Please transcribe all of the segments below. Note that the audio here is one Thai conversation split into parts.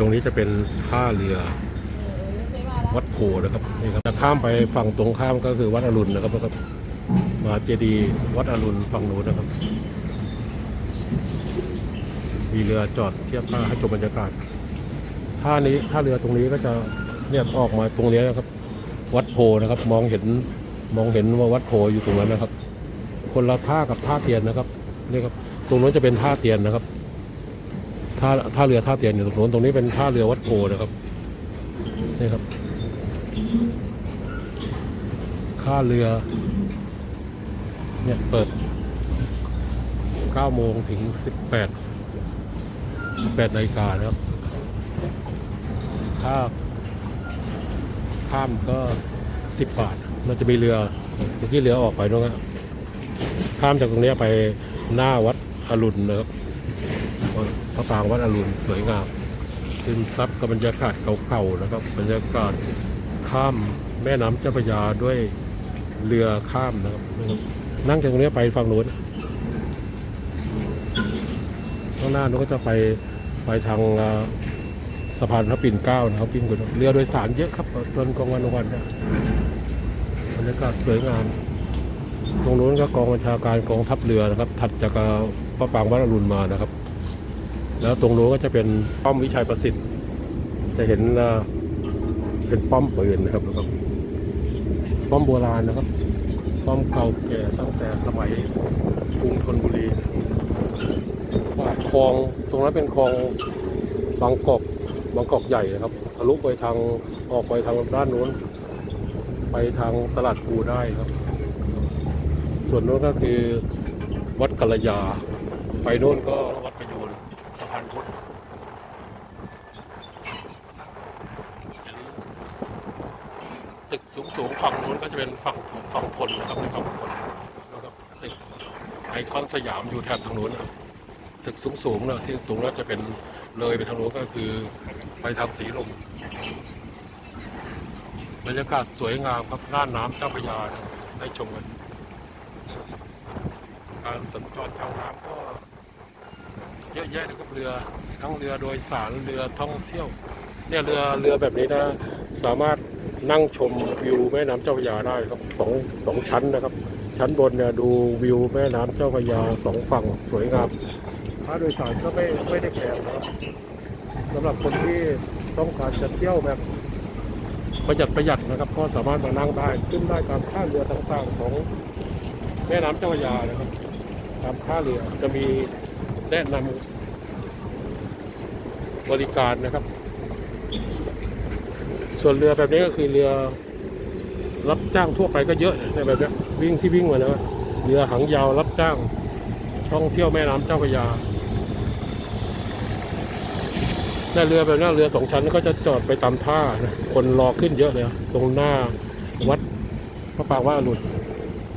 ตรงนี้จะเป็นท่าเรือวัดโพนะครับนี่ครับจะข้ามไปฝั่งตรงข้ามก็คือวัดอรุณนะครับนะครับมาเจดีวัดอรุณฝั่งโน้นนะครับ มีเรือจอดเทียบท่าให้ชมบรรยากาศท่านี้ท่าเรือตรงนี้ก็จะเนี่ยออกมาตรงนี้นะครับ วัดโพนะครับ มองเห็นมองเห็นว่าวัดโพอยู่ตรงนั้นนะครับ คนละท่ากับท่าเตียนนะครับนี่ครับตรงนู้นจะเป็นท่าเตียนนะครับ ท่าท่าเรือท่าเตียนอยู่ตรงนู้นตรงนี้เป็นท่าเรือวัดโพนะครับนี่ครับท่าเรือเนี่ยเปิด9โมงถึง 18 18นาฬิกานะครับ ถ้าข้ามก็ 10 บาท มันจะมีเรือเมื่อกี้เรือออกไปด้วยนข้ามจากตรงนี้ไปหน้าวัดอรุณนะครับ พระปรางวัดอรุณสวยงามซึมซับกับบรรยากาศเก่าๆนะครับบรรยากาศข้ามแม่น้ำเจ้าพระยาด้วยเรือข้ามนะครับ นั่งจากตรงนี้ไปฝั่งนู้นข้างหน้านู้นก็จะไปไปทางสะพานพระปิ่นเกล้านะครับปิ่นกุฎเรือโดยสารเยอะครับตอนกลางวันวันนี่ยบรรยากาศสวยงาม ตรงนู้นก็กองบัญชาการกองทัพเรือนะครับ ถัดจากพระปรางวัดอรุณมานะครับ แล้วตรงนู้นก็จะเป็นป้อมวิชัยประสิทธิ์ จะเห็นเป็นป้อมปืนนะครับแล้วก็ป้อมโบราณนะครับ ป้อมเก่าแก่ตั้งแต่สมัยกรุงธนบุรีคลองตรงนั้นเป็นคลองบางกอกบางกอกใหญ่นะครับทะลุไปทางออกไปทางด้านนู้น ไปทางตลาดภูได้ครับ ส่วนนู้นก็คือวัดกัลยา ไปโน่นก็วัดประยูนสะพานพุทธตึก สูงสูงฝั่งนู้นก็จะเป็นฝั่งฝั่งทนนะครับในฝั่งทนนะครับตึกไอคอนสยามอยู่แถบทางนู้นครับตึกสูงสูงนะที่ตรงนั้นจะเป็นเลยไปทางนู้นก็คือไปทางสีลมบรรยากาศสวยงามครับน่านน้ำเจ้าพระยาได้ชมกันการสัญจรทางน้ำก็เยอะแยะนะครับเรือทั้งเรือโดยสารเรือท่องเที่ยว เนี่ยเรือเรือแบบนี้นะสามารถ นั่งชมวิวแม่น้ำเจ้าพระยาได้ครับสองสองชั้นนะครับ ชั้นบนเนี่ยดูวิวแม่น้ำเจ้าพระยาสองฝั่งสวยงามค่าโดยสารก็ไม่ไม่ได้แพงนะครับสำหรับคนที่ต้องการจะเที่ยวแบบประหยัดประหยัดนะครับก็สามารถมานั่งได้ขึ้นได้ตามท่าเรือต่างๆ ของแม่น้ำเจ้าพระยานะครับ ตามท่าเรือจะมีแนะนำบริการนะครับ ส่วนเรือแบบนี้ก็คือเรือรับจ้างทั่วไปก็เยอะแต่แบบนี้วิ่งที่วิ่งมาแล้วเรือหางยาวรับจ้าง ท่องเที่ยวแม่น้ำเจ้าพระยาแต่เรือแบบนี้เรือสองชั้นก็จะจอดไปตามท่านะคนรอขึ้นเยอะเลยตรงหน้าวัดพระปางว่าอรุณ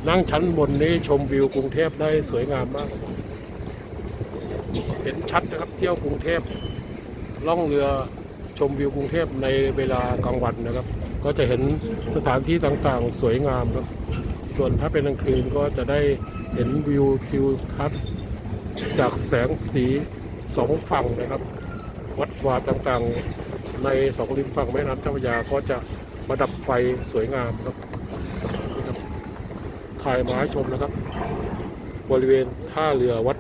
นั่งชั้นบนนี้ชมวิวกรุงเทพได้สวยงามมาก เห็นชัดนะครับเที่ยวกรุงเทพล่องเรือ ชมวิวกรุงเทพในเวลากลางวันนะครับ ก็จะเห็นสถานที่ต่างๆ สวยงามครับ ส่วนถ้าเป็นกลางคืนก็จะได้เห็นวิวทิวทัศน์จากแสงสีสองฝั่งนะครับ วัดวาต่างๆ ในสองริมฝั่งแม่น้ำเจ้าพระยาก็จะประดับไฟสวยงามครับถ่ายมาให้ชมนะครับ บริเวณท่าเรือวัด